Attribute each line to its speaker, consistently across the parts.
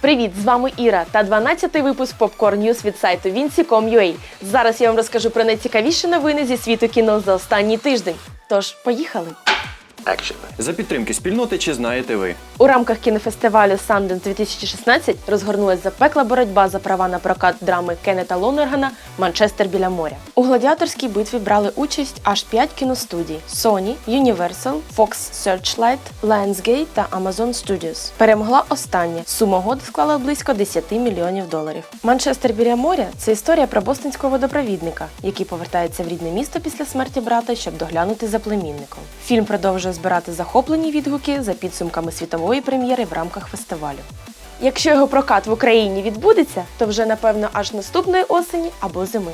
Speaker 1: Привіт, з вами Іра та 12-й випуск Popcorn News від сайту Vinci.com.ua. Зараз я вам розкажу про найцікавіші новини зі світу кіно за останній тиждень. Тож, поїхали!
Speaker 2: Action.
Speaker 3: За підтримки спільноти чи знаєте ви?
Speaker 1: У рамках кінофестивалю Sundance 2016 розгорнулась запекла боротьба за права на прокат драми Кеннета Лонергана Манчестер біля моря. У гладіаторській битві брали участь аж 5 кіностудій: Sony, Universal, Fox Searchlight, Lionsgate та Amazon Studios. Перемогла остання. Сума угоди склала близько 10 мільйонів доларів. Манчестер біля моря це історія про бостонського водопровідника, який повертається в рідне місто після смерті брата, щоб доглянути за племінником. Фільм продовжує збирати захоплені відгуки за підсумками світової прем'єри в рамках фестивалю. Якщо його прокат в Україні відбудеться, то вже напевно аж наступної осені або зими.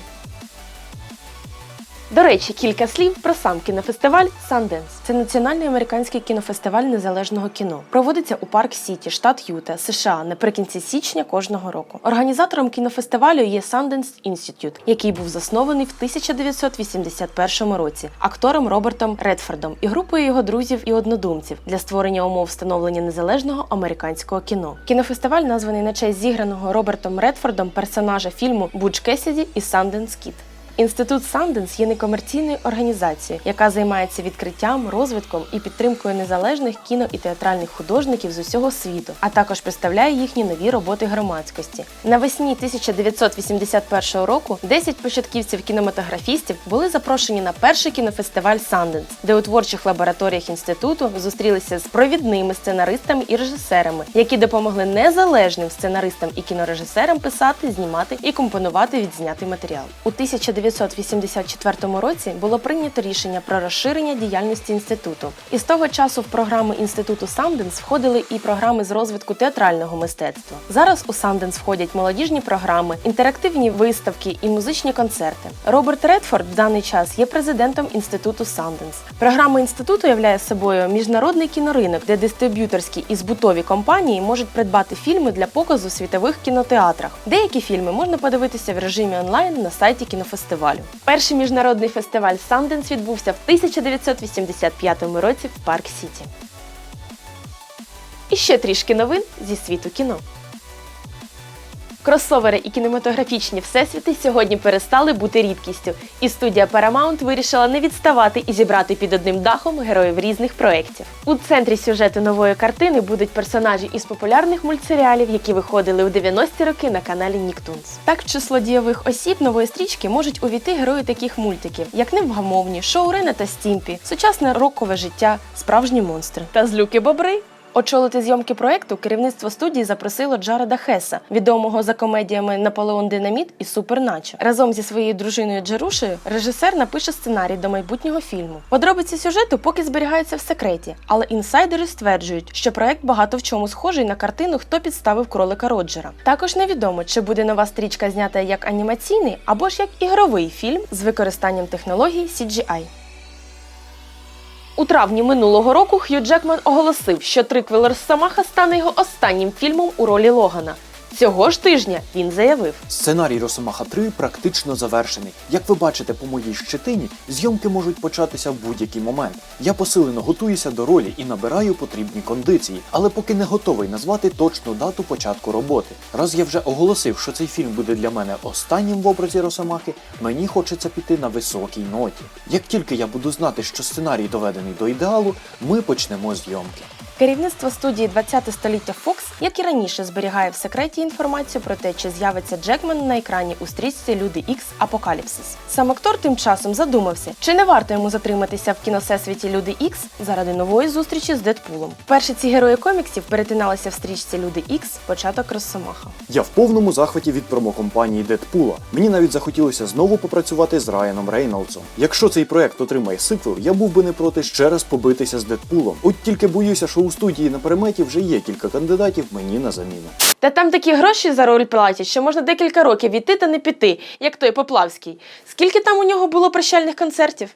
Speaker 1: До речі, кілька слів про сам кінофестиваль Sundance. Це національний американський кінофестиваль незалежного кіно. Проводиться у Парк Сіті, штат Юта, США наприкінці січня кожного року. Організатором кінофестивалю є Sundance Institute, який був заснований в 1981 році актором Робертом Редфордом і групою його друзів і однодумців для створення умов встановлення незалежного американського кіно. Кінофестиваль названий на честь зіграного Робертом Редфордом персонажа фільму Буч Кесіді і Sundance Kid. Інститут Санденс є некомерційною організацією, яка займається відкриттям, розвитком і підтримкою незалежних кіно і театральних художників з усього світу, а також представляє їхні нові роботи громадськості. Навесні 1981 року 10 початківців кінематографістів були запрошені на перший кінофестиваль Санденс, де у творчих лабораторіях інституту зустрілися з провідними сценаристами і режисерами, які допомогли незалежним сценаристам і кінорежисерам писати, знімати і компонувати відзнятий матеріал. У 1984 році було прийнято рішення про розширення діяльності інституту. І з того часу в програму інституту Санденс входили і програми з розвитку театрального мистецтва. Зараз у Санденс входять молодіжні програми, інтерактивні виставки і музичні концерти. Роберт Редфорд в даний час є президентом інституту Санденс. Програма інституту являє собою міжнародний кіноринок, де дистриб'юторські і збутові компанії можуть придбати фільми для показу в світових кінотеатрах. Деякі фільми можна подивитися в режимі онлайн на сайті кінофестивалю. Перший міжнародний фестиваль Sundance відбувся в 1985 році в Парк Сіті. І ще трішки новин зі світу кіно. Кросовери і кінематографічні всесвіти сьогодні перестали бути рідкістю, і студія Paramount вирішила не відставати і зібрати під одним дахом героїв різних проєктів. У центрі сюжету нової картини будуть персонажі із популярних мультсеріалів, які виходили у 90-ті роки на каналі Nicktoons. Так, в число дієвих осіб нової стрічки можуть увійти герої таких мультиків, як Невгамовні, Шоу Рена та Стімпі, сучасне рокове життя, справжні монстри та злюки бобри. Очолити зйомки проекту керівництво студії запросило Джареда Хеса, відомого за комедіями Наполеон Динаміт і Суперначо. Разом зі своєю дружиною Джерушею режисер напише сценарій до майбутнього фільму. Подробиці сюжету поки зберігаються в секреті, але інсайдери стверджують, що проект багато в чому схожий на картину Хто підставив кролика Роджера. Також невідомо, чи буде нова стрічка знята як анімаційний або ж як ігровий фільм з використанням технологій CGI. У травні минулого року Хью Джекман оголосив, що триквелер Самаха стане його останнім фільмом у ролі Логана. Цього ж тижня він заявив.
Speaker 2: Сценарій Росомаха 3 практично завершений. Як ви бачите по моїй щетині, зйомки можуть початися в будь-який момент. Я посилено готуюся до ролі і набираю потрібні кондиції, але поки не готовий назвати точну дату початку роботи. Раз я вже оголосив, що цей фільм буде для мене останнім в образі Росомахи, мені хочеться піти на високій ноті. Як тільки я буду знати, що сценарій доведений до ідеалу, ми почнемо зйомки.
Speaker 1: Керівництво студії 20 століття Fox, як і раніше, зберігає в секреті інформацію про те, чи з'явиться Джекман на екрані у стрічці Люди Ікс Апокаліпсис. Сам актор тим часом задумався, чи не варто йому затриматися в кіносесвіті Люди Ікс заради нової зустрічі з Дедпулом. Вперше ці герої коміксів перетиналися в стрічці Люди Ікс початок Росомаха.
Speaker 2: Я в повному захваті від промокомпанії Дедпула. Мені навіть захотілося знову попрацювати з Райаном Рейнолдсом. Якщо цей проект отримає сиквел, я був би не проти ще раз побитися з Дедпулом. От тільки боюся, що у студії на переметі вже є кілька кандидатів мені на заміну.
Speaker 1: Та там такі гроші за роль платять, що можна декілька років іти та не піти, як той Поплавський. Скільки там у нього було прощальних концертів?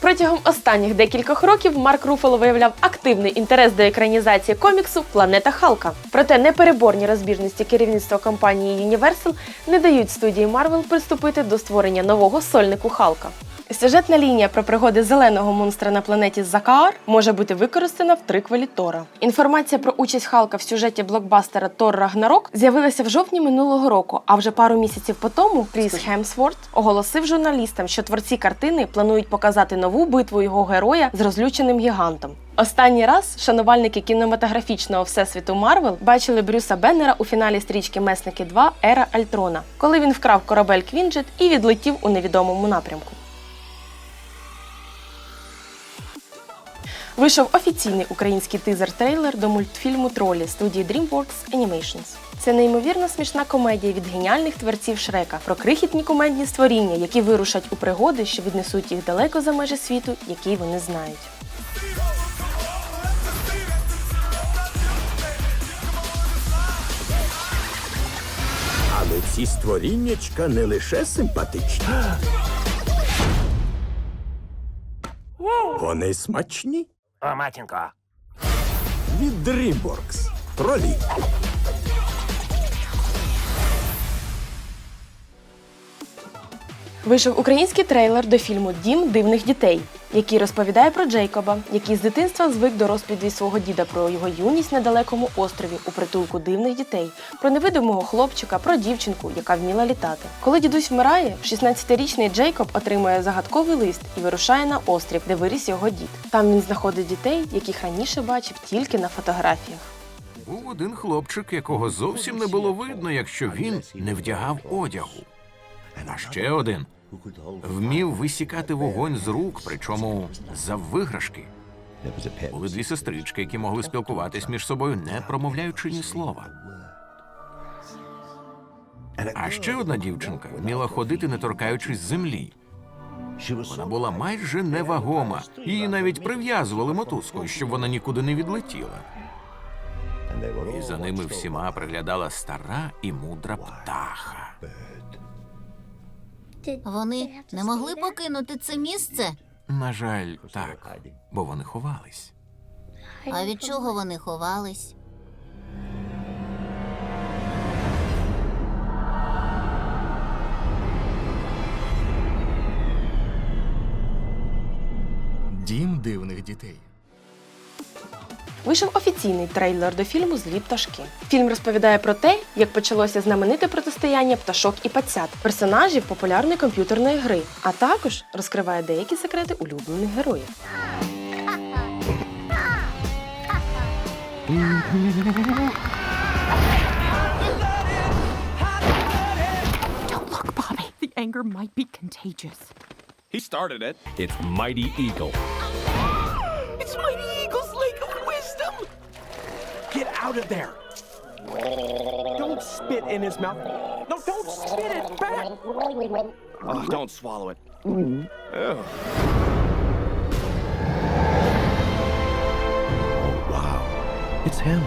Speaker 1: Протягом останніх декількох років Марк Руфало виявляв активний інтерес до екранізації коміксу Планета Халка. Проте непереборні розбіжності керівництва компанії Universal не дають студії Marvel приступити до створення нового сольнику Халка. Сюжетна лінія про пригоди зеленого монстра на планеті Закаар може бути використана в триквелі Тора. Інформація про участь Халка в сюжеті блокбастера Тор Рагнарок з'явилася в жовтні минулого року. А вже пару місяців по тому Кріс Хемсворт оголосив журналістам, що творці картини планують показати нову битву його героя з розлюченим гігантом. Останній раз шанувальники кінематографічного всесвіту Марвел бачили Брюса Беннера у фіналі стрічки Месники 2 Ера Альтрона, коли він вкрав корабель Квінджет і відлетів у невідомому напрямку. Вийшов офіційний український тизер-трейлер до мультфільму Тролі студії DreamWorks Animations. Це неймовірно смішна комедія від геніальних творців Шрека про крихітні комедні створіння, які вирушать у пригоди, що віднесуть їх далеко за межі світу, який вони знають.
Speaker 4: Але ці створіннячка не лише симпатичні. Вони смачні.
Speaker 5: О, матінко.
Speaker 4: Від DreamWorks. Тролі.
Speaker 1: Вийшов український трейлер до фільму Дім дивних дітей, який розповідає про Джейкоба, який з дитинства звик до розповідей свого діда про його юність на далекому острові у притулку дивних дітей, про невидимого хлопчика, про дівчинку, яка вміла літати. Коли дідусь вмирає, 16-річний Джейкоб отримує загадковий лист і вирушає на острів, де виріс його дід. Там він знаходить дітей, яких раніше бачив тільки на фотографіях.
Speaker 6: Був один хлопчик, якого зовсім не було видно, якщо він не вдягав одягу. А ще один вмів висікати вогонь з рук, причому за виграшки. Були дві сестрички, які могли спілкуватись між собою, не промовляючи ні слова. А ще одна дівчинка вміла ходити, не торкаючись землі. Вона була майже невагома. Її навіть прив'язували мотузкою, щоб вона нікуди не відлетіла. І за ними всіма приглядала стара і мудра птаха.
Speaker 7: Вони не могли покинути це місце.
Speaker 6: На жаль, так, бо вони ховались.
Speaker 7: А від чого вони ховались?
Speaker 8: Дім дивних дітей.
Speaker 1: Вийшов офіційний трейлер до фільму Злі пташки. Фільм розповідає про те, як почалося знамените протистояння пташок і пацят, персонажів популярної комп'ютерної гри, а також розкриває деякі секрети улюблених героїв.
Speaker 9: Anger might be contagious.
Speaker 3: He started it.
Speaker 5: It's Mighty Eagle.
Speaker 9: It's Mighty Eagle's!
Speaker 5: Get out of there! Don't spit in his mouth. No, don't spit it back!
Speaker 3: Oh, don't swallow it. Wow.
Speaker 5: It's him.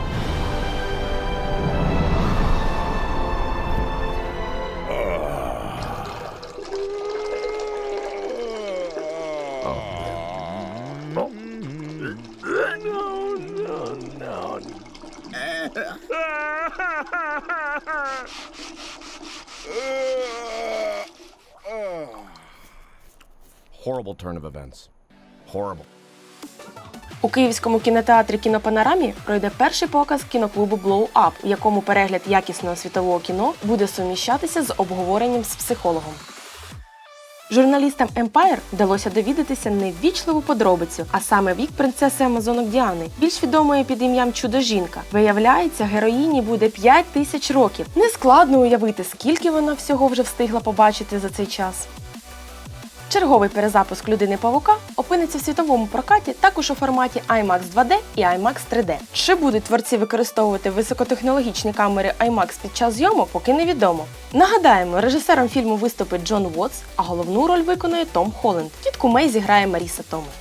Speaker 5: Horrible turn of events. Horrible.
Speaker 1: У київському кінотеатрі Кінопанорамі пройде перший показ кіноклубу Blow Up, у якому перегляд якісного світового кіно буде суміщатися з обговоренням з психологом. Журналістам Empire вдалося довідатися неввічливу подробицю, а саме вік принцеси Амазонок Діани, більш відомої під ім'ям Чудо-жінка. Виявляється, героїні буде 5 тисяч років. Нескладно уявити, скільки вона всього вже встигла побачити за цей час. Черговий перезапуск людини павука опиниться в світовому прокаті також у форматі IMAX 2D і IMAX 3D. Чи будуть творці використовувати високотехнологічні камери IMAX під час зйомок, поки невідомо. Нагадаємо, режисером фільму виступить Джон Уотс, а головну роль виконує Том Холланд. Тітку Мей зіграє Маріса Томас.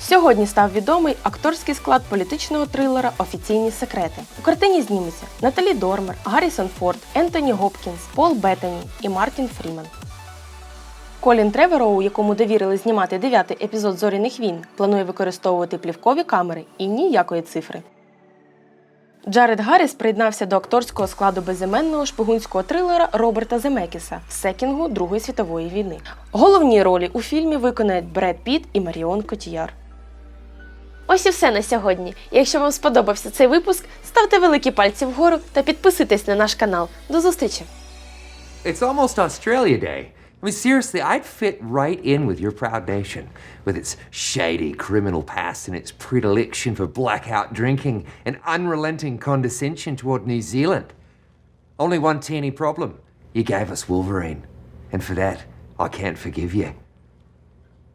Speaker 1: Сьогодні став відомий акторський склад політичного трилера Офіційні секрети. У картині знімуться Наталі Дормер, Гаррісон Форд, Ентоні Гопкінс, Пол Беттані і Мартін Фріман. Колін Тревероу, якому довірили знімати дев'ятий епізод зоряних війн, планує використовувати плівкові камери і ніякої цифри. Джаред Гарріс приєднався до акторського складу безіменного шпигунського трилера Роберта Земекіса в секінгу Другої світової війни. Головні ролі у фільмі виконають Бред Піт і Маріон Котіяр. Ось і все на сьогодні. Якщо вам сподобався цей випуск, ставте великі пальці вгору та підписуйтесь на наш канал. До зустрічі!
Speaker 10: It's almost Australia Day. I mean, seriously, I'd fit right in with your proud nation, with its shady criminal past and its predilection for blackout drinking and unrelenting condescension toward New Zealand. Only one teeny problem. You gave us Wolverine. And for that, I can't forgive you.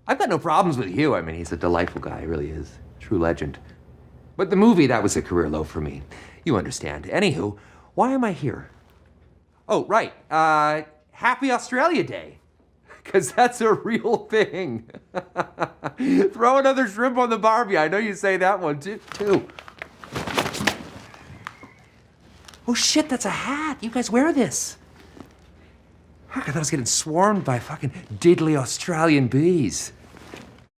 Speaker 10: I've got no problems with Hugh. I mean, he's a delightful guy, he really is. True legend. But the movie, that was a career low for me. You understand. Anywho, why am I here? Oh, right. Uh, happy Australia Day. Because that's a real thing. Throw another shrimp on the Barbie. I know you say that one too. too. Oh shit, that's a hat. You guys wear this. I thought I was getting swarmed by fucking diddly Australian bees.